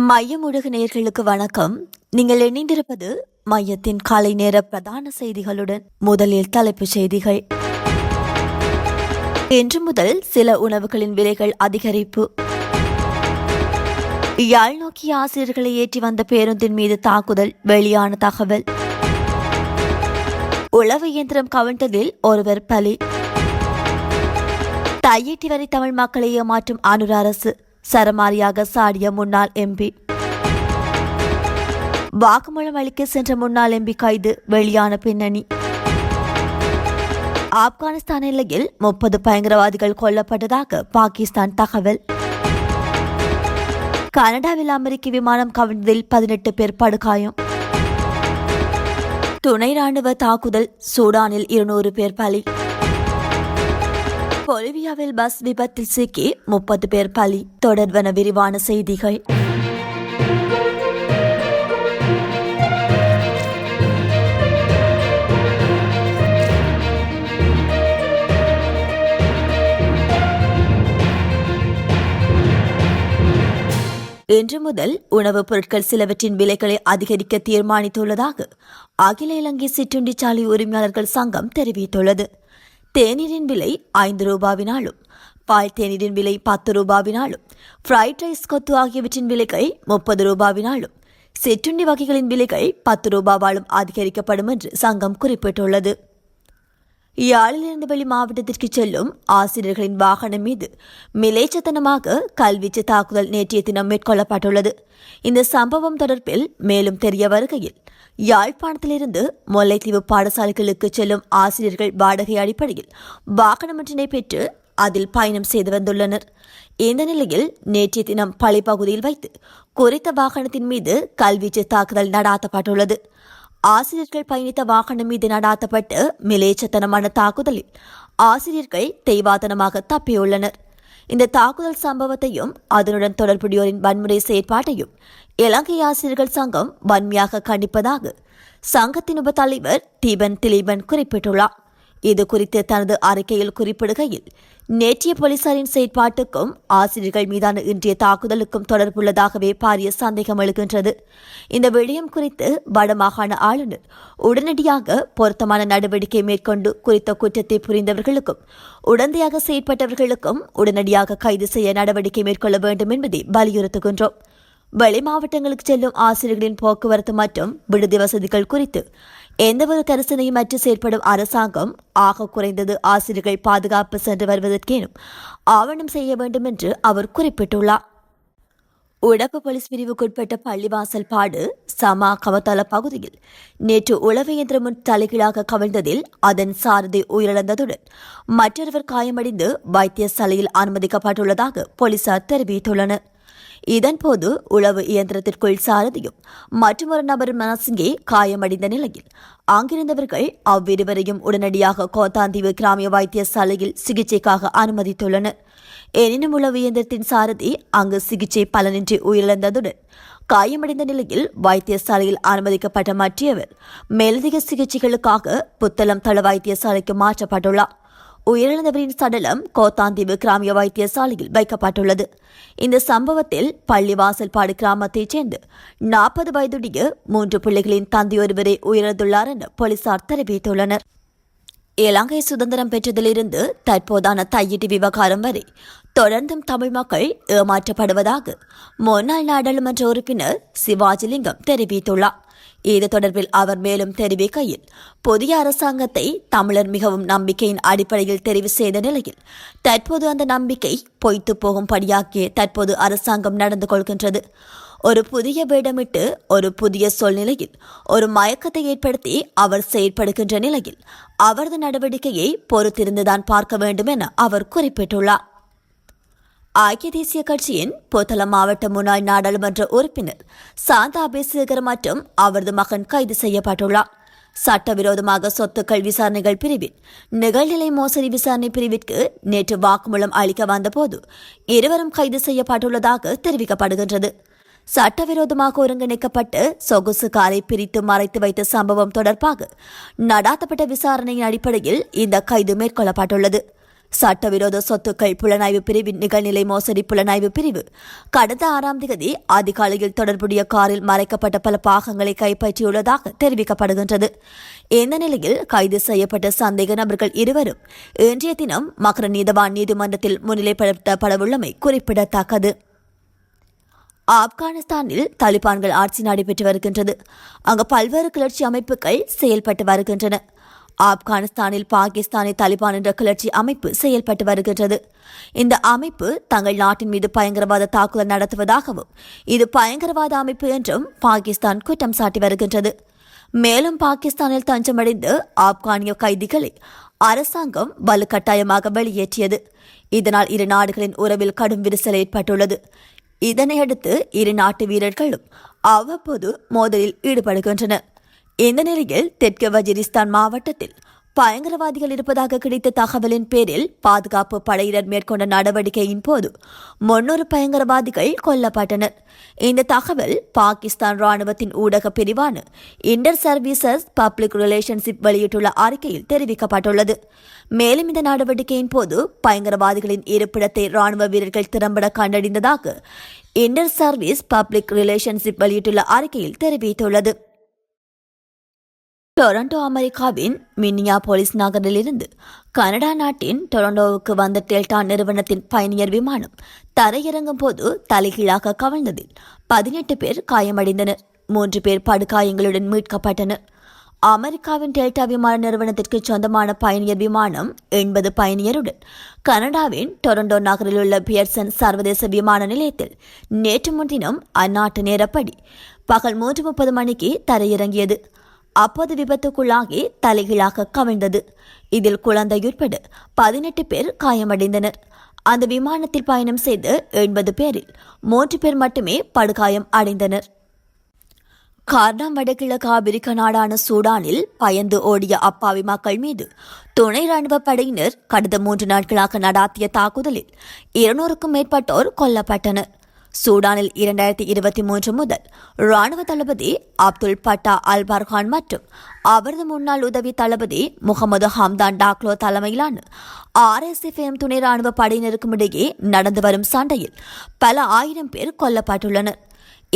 மையம் உலக நேயர்களுக்கு வணக்கம். நீங்கள் இணைந்திருப்பது மையத்தின் காலை நேர பிரதான செய்திகளுடன் முதலில் தலைப்புச் செய்திகள். இன்று முதல் சில உணவுகளின் விலைகள் அதிகரிப்பு. யாழ் நோக்கிய ஆசிரியர்களை ஏற்றி வந்த பேருந்தின் மீது தாக்குதல் வெளியான தகவல். உளவு இயந்திரம் கவிழ்ந்ததில் ஒருவர் பலி. தையீட்டி வரை தமிழ் மக்களை ஏமாற்றும் அனுர அரசு சரமாரியாக சாடிய முன்னாள் எம்பி வாக்குமூலம் அளிக்க சென்ற முன்னாள் எம்பி கைது வெளியான பின்னணி. ஆப்கானிஸ்தான் எல்லையில் முப்பது பயங்கரவாதிகள் கொல்லப்பட்டதாக பாகிஸ்தான் தகவல். கனடாவில் அமெரிக்க விமானம் கவிழ்ந்ததில் பதினெட்டு பேர் படுகாயம். துணை ராணுவ தாக்குதல் சூடானில் இருநூறு பேர் பலி. பொலிவியாவில் பஸ் விபத்தில் சிக்கி முப்பது பேர் பலி. தொடர்வன விரிவான செய்திகள். இன்று முதல் உணவுப் பொருட்கள் சிலவற்றின் விலைகளை அதிகரிக்க தீர்மானித்துள்ளதாக அகில இலங்கை சிற்றுண்டிச்சாலை உரிமையாளர்கள் சங்கம் தெரிவித்துள்ளது. தேநீரின் விலை ஐந்து ரூபாவினாலும் பால் தேநீரின் விலை பத்து ரூபாவினாலும் ஃப்ரைட் ரைஸ் கொத்து ஆகியவற்றின் விலைகள் முப்பது ரூபாவினாலும் சிற்றுண்டி வகைகளின் விலைகள் பத்து ரூபாவாலும் அதிகரிக்கப்படும் என்று சங்கம் குறிப்பிட்டுள்ளது. யாழிலிருந்து வெளி மாவட்டத்திற்கு செல்லும் ஆசிரியர்களின் வாகனம் மீது மிலேச்சத்தனமாக கல்வீச்சு தாக்குதல் நேற்றைய தினம் மேற்கொள்ளப்பட்டுள்ளது. இந்த சம்பவம் தொடர்பில் மேலும் தெரிய வருகையில் யாழ்ப்பாணத்திலிருந்து முல்லைத்தீவு பாடசாலைகளுக்கு செல்லும் ஆசிரியர்கள் வாடகை அடிப்படையில் வாகனம் ஒன்றினை பெற்று அதில் பயணம் செய்து வந்துள்ளனர். இந்த நிலையில் நேற்றைய தினம் பழி பகுதியில் வைத்து குறித்த வாகனத்தின் மீது கல்வீச்சு தாக்குதல் நடாத்தப்பட்டுள்ளது. ஆசிரியர்கள் பயணித்த வாகனம் மீது நடாத்தப்பட்டு மிலேச்சத்தனமான தாக்குதலில் ஆசிரியர்கள் தெய்வாதனமாக தப்பியுள்ளனர். இந்த தாக்குதல் சம்பவத்தையும் அதனுடன் தொடர்புடையோரின் வன்முறை செயற்பாட்டையும் இலங்கை ஆசிரியர்கள் சங்கம் வன்மையாக கண்டிப்பதாக சங்கத்தின் உப தலைவர் தீபன் திலீபன் குறிப்பிட்டுள்ளார். இது குறித்து தனது அறிக்கையில் குறிப்பிடுகையில் நேற்றைய போலீசாரின் செயற்பாட்டுக்கும் ஆசிரியர்கள் மீதான இன்றைய தாக்குதலுக்கும் தொடர்புள்ளதாகவே பாரிய சந்தேகம் எழுகின்றது. இந்த விடயம் குறித்து வடமாகாண ஆளுநர் உடனடியாக பொருத்தமான நடவடிக்கை மேற்கொண்டு குறித்த குற்றத்தை புரிந்தவர்களுக்கும் உடந்தையாக செயற்பட்டவர்களுக்கும் உடனடியாக கைது செய்ய நடவடிக்கை மேற்கொள்ள வேண்டும் என்பதை வலியுறுத்துகின்றோம். வெளி மாவட்டங்களுக்கு செல்லும் ஆசிரியர்களின் போக்குவரத்து மற்றும் விடுதி வசதிகள் குறித்து எந்தவொரு கரிசனையும் அற்று செயற்படும் அரசாங்கம் ஆக குறைந்தது ஆசிரியர்கள் பாதுகாப்பு சென்று வருவதற்கேனும் ஆவணம் செய்ய வேண்டும் என்று அவர் குறிப்பிட்டுள்ளார். உடப்பு போலீஸ் பிரிவுக்குட்பட்ட பள்ளிவாசல் பாடு சமா கவத்தள பகுதியில் நேற்று உளவு இயந்திரம் தலைகீழாக கவிழ்ந்ததில் அதன் சாரதி உயிரிழந்ததுடன் மற்றொருவர் காயமடைந்து வைத்தியசாலையில் அனுமதிக்கப்பட்டுள்ளதாக போலீசார் தெரிவித்துள்ளனர். இதன்போது உளவு இயந்திரத்திற்குள் சாரதியும் மற்றொரு நபர் மனசிங்கே காயமடைந்த நிலையில் அங்கிருந்தவர்கள் அவ்விருவரையும் உடனடியாக கோத்தாந்தீவு கிராமிய வைத்தியசாலையில் சிகிச்சைக்காக அனுமதித்துள்ளனர். எனினும் உளவு இயந்திரத்தின் சாரதி அங்கு சிகிச்சை பலனின்றி உயிரிழந்ததுடன் காயமடைந்த நிலையில் வைத்தியசாலையில் அனுமதிக்கப்பட்ட மற்றவர் மேலதிக சிகிச்சைகளுக்காக புத்தளம் தள வைத்தியசாலைக்கு மாற்றப்பட்டுள்ளார். உயிரிழந்தவரின் சடலம் கோத்தாந்தீவு கிராமிய வைத்தியசாலையில் வைக்கப்பட்டுள்ளது. இந்த சம்பவத்தில் பள்ளிவாசல்பாடு கிராமத்தைச் சேர்ந்து நாற்பது வயதுடைய மூன்று பிள்ளைகளின் தந்தையொருவரை உயிரிழந்துள்ளார் என போலீசார் தெரிவித்துள்ளனர். இலங்கை சுதந்திரம் பெற்றதிலிருந்து தற்போதான தையிட்டு விவகாரம் வரை தொடர்ந்தும் தமிழ் மக்கள் ஏமாற்றப்படுவதாக முன்னாள் நாடாளுமன்ற உறுப்பினர் சிவாஜிலிங்கம் தெரிவித்துள்ளார். இது தொடர்பில் அவர் மேலும் தெரிவிக்கையில் புதிய அரசாங்கத்தை தமிழர் மிகவும் நம்பிக்கையின் அடிப்படையில் தெரிவு செய்த நிலையில் தற்போது அந்த நம்பிக்கை பொய்த்து போகும்படியாக்கிய தற்போது அரசாங்கம் நடந்து கொள்கின்றது. ஒரு புதிய வேடமிட்டு ஒரு புதிய சூழ்நிலையில் ஒரு மயக்கத்தை ஏற்படுத்தி அவர் செயற்படுகின்ற நிலையில் அவரது நடவடிக்கையை பொறுத்திருந்துதான் பார்க்க வேண்டும் என அவர் குறிப்பிட்டுள்ளார். ஐக்கிய தேசிய கட்சியின் புத்தளம் மாவட்ட முன்னாள் நாடாளுமன்ற உறுப்பினர் சாந்தா அபேசேகர் மற்றும் அவரது மகன் கைது செய்யப்பட்டுள்ளார். சட்டவிரோதமாக சொத்துக்கள் விசாரணைகள் பிரிவில் நிகழ்நிலை மோசடி விசாரணை பிரிவிற்கு நேற்று வாக்குமூலம் அளிக்க வந்தபோது இருவரும் கைது செய்யப்பட்டுள்ளதாக தெரிவிக்கப்படுகின்றது. சட்டவிரோதமாக ஒருங்கிணைக்கப்பட்டு சொகுசு காரை பிரித்து மறைத்து வைத்த சம்பவம் தொடர்பாக நடாத்தப்பட்ட விசாரணையின் அடிப்படையில் இந்த கைது மேற்கொள்ளப்பட்டுள்ளது. சட்டவிரோத சொத்துக்கள் புலனாய்வு பிரிவின் நிகழ்நிலை மோசடி புலனாய்வு பிரிவு. கடந்த ஆறாம் தேதி அதிகாலையில் தொடர்புடைய காரில் மறைக்கப்பட்ட பல பாகங்களை கைப்பற்றியுள்ளதாக தெரிவிக்கப்படுகின்றது. இந்த நிலையில் கைது செய்யப்பட்ட சந்தேக நபர்கள் இருவரும் இன்றைய தினம் மகர நீதவான் நீதிமன்றத்தில் முன்னிலைப்படுத்தப்படவுள்ளமை குறிப்பிடத்தக்கது. ஆப்கானிஸ்தானில் தலிபான்கள் ஆட்சி நடைபெற்று வருகின்றது. அங்கு பல்வேறு கிளர்ச்சி அமைப்புகள் செயல்பட்டு வருகின்றன. ஆப்கானிஸ்தானில் பாகிஸ்தானை தலிபான் என்ற கிளர்ச்சி அமைப்பு செயல்பட்டு வருகின்றது. இந்த அமைப்பு தங்கள் நாட்டின் மீது பயங்கரவாத தாக்குதல் நடத்துவதாகவும் இது பயங்கரவாத அமைப்பு என்றும் பாகிஸ்தான் குற்றம் சாட்டி வருகின்றது. மேலும் பாகிஸ்தானில் தஞ்சமடைந்து ஆப்கானிய கைதிகளை அரசாங்கம் வலுக்கட்டாயமாக வெளியேற்றியது. இதனால் இரு நாடுகளின் உறவில் கடும் விரிசல் ஏற்பட்டுள்ளது. இதனையடுத்து இரு நாட்டு வீரர்களும் அவ்வப்போது மோதலில் ஈடுபடுகின்றனர். இந்த நிலையில் தெற்கு வஜிரிஸ்தான் மாவட்டத்தில் பயங்கரவாதிகள் இருப்பதாக கிடைத்த தகவலின் பேரில் பாதுகாப்பு படையினர் மேற்கொண்ட நடவடிக்கையின் போது முன்னூறு பயங்கரவாதிகள் கொல்லப்பட்டனர். இந்த தகவல் பாகிஸ்தான் ராணுவத்தின் ஊடக பிரிவான இன்டர் சர்வீசஸ் பப்ளிக் ரிலேஷன்ஷிப் வெளியிட்டுள்ள அறிக்கையில் தெரிவிக்கப்பட்டுள்ளது. மேலும் இந்த நடவடிக்கையின் போது பயங்கரவாதிகளின் இருப்பிடத்தை ராணுவ வீரர்கள் திறம்பட கண்டறிந்ததாக இன்டர் சர்வீஸ் பப்ளிக் ரிலேஷன்ஷிப் வெளியிட்டுள்ள அறிக்கையில் தெரிவித்துள்ளது. டொரண்டோ அமெரிக்காவின் மின்னியா போலீஸ் நகரிலிருந்து கனடா நாட்டின் டொரண்டோவுக்கு வந்த டெல்டா நிறுவனத்தின் பயணியர் விமானம் தரையிறங்கும் போது தலைகீழாக கவிழ்ந்ததில் பதினெட்டு பேர் காயமடைந்தனர். மூன்று பேர் படுகாயங்களுடன் மீட்கப்பட்டனர். அமெரிக்காவின் டெல்டா விமான நிறுவனத்திற்கு சொந்தமான பயணியர் விமானம் எண்பது பயணியருடன் கனடாவின் டொரண்டோ நகரில் உள்ள பியர்சன் சர்வதேச விமான நிலையத்தில் நேற்று முன்தினம் அந்நாட்டு நேரப்படி பகல் மூன்று முப்பது மணிக்கு தரையிறங்கியது. அப்போது விபத்துக்குள்ளாகி தலைகீழாக கவிழ்ந்தது. இதில் குழந்தை உட்பட பதினெட்டு பேர் காயமடைந்தனர். அந்த விமானத்தில் பயணம் செய்த எண்பது பேரில் மூன்று பேர் மட்டுமே படுகாயம் அடைந்தனர். கார்னாம் வடகிழக்கு ஆபிரிக்க நாடான சூடானில் பயந்து ஓடிய அப்பாவி மக்கள் மீது துணை ராணுவ படையினர் கடந்த மூன்று நாட்களாக நடாத்திய தாக்குதலில் இருநூறுக்கும் மேற்பட்டோர் கொல்லப்பட்டனர். சூடானில் இரண்டாயிரத்தி இருபத்தி மூன்று முதல் ராணுவ தளபதி அப்துல் பட்டா அல் பர்கான் மற்றும் அவரது முன்னாள் உதவி தளபதி முகமது ஹம்தான் டாக்லோ தலைமையிலான ஆர்எஸ்எஃப்எம் துணை ராணுவ படையினருக்கும் இடையே நடந்து வரும் சண்டையில் பல ஆயிரம் பேர் கொல்லப்பட்டுள்ளனர்.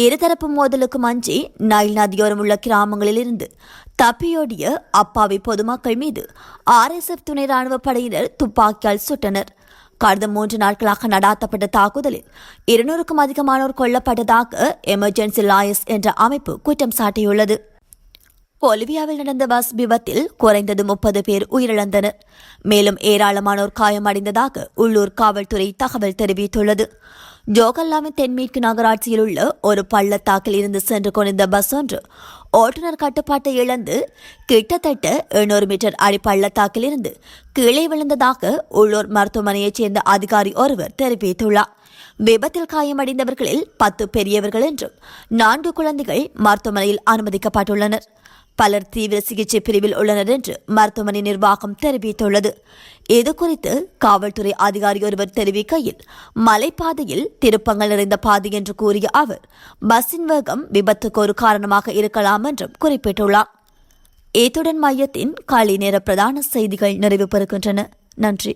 இருதரப்பு மோதலுக்கும் அஞ்சி நைல் நதியோரம் உள்ள கிராமங்களில் இருந்து தப்பியோடிய அப்பாவி பொதுமக்கள் மீது ஆர்எஸ்எஃப் துணை ராணுவ படையினர் துப்பாக்கியால் சுட்டனர். கடந்த மூன்று நாட்களாக நடாத்தப்பட்ட தாக்குதலில் இருநூறுக்கும் அதிகமானோர் கொல்லப்பட்டதாக எமர்ஜென்சி லாயஸ் என்ற அமைப்பு குற்றம் சாட்டியுள்ளது. பொலிவியாவில் நடந்த பஸ் விபத்தில் குறைந்தது முப்பது பேர் உயிரிழந்தனர். மேலும் ஏராளமானோர் காயமடைந்ததாக உள்ளூர் காவல்துறை தகவல் தெரிவித்துள்ளது. ஜோகல்லாவின் தென்மேற்கு நகராட்சியில் உள்ள ஒரு பள்ளத்தாக்கில் இருந்து சென்று கொண்டிருந்த பஸ் ஒன்று ஓட்டுநர் கட்டுப்பாட்டை இழந்து கிட்டத்தட்ட எண்ணூறு மீட்டர் அடிப்பள்ளத்தாக்கில் இருந்து கீழே விழுந்ததாக உள்ளூர் மருத்துவமனையைச் சேர்ந்த அதிகாரி ஒருவர் தெரிவித்துள்ளார். விபத்தில் காயமடைந்தவர்களில் பத்து பெரியவர்கள் என்றும் நான்கு குழந்தைகள் மருத்துவமனையில் அனுமதிக்கப்பட்டுள்ளனர். பலர் தீவிர சிகிச்சை பிரிவில் உள்ளனர் என்று மருத்துவமனை நிர்வாகம் தெரிவித்துள்ளது. இதுகுறித்து காவல்துறை அதிகாரி ஒருவர் தெரிவிக்கையில் மலைப்பாதையில் திருப்பங்கள் நிறைந்த பாதை என்று கூறிய அவர் பஸ்ஸின் வேகம் விபத்துக்கு ஒரு காரணமாக இருக்கலாம் என்றும் குறிப்பிட்டுள்ளார். ஏத்துடன் மையத்தின் காலை நேர பிரதான செய்திகள் நிறைவு பெறுகின்றன. நன்றி.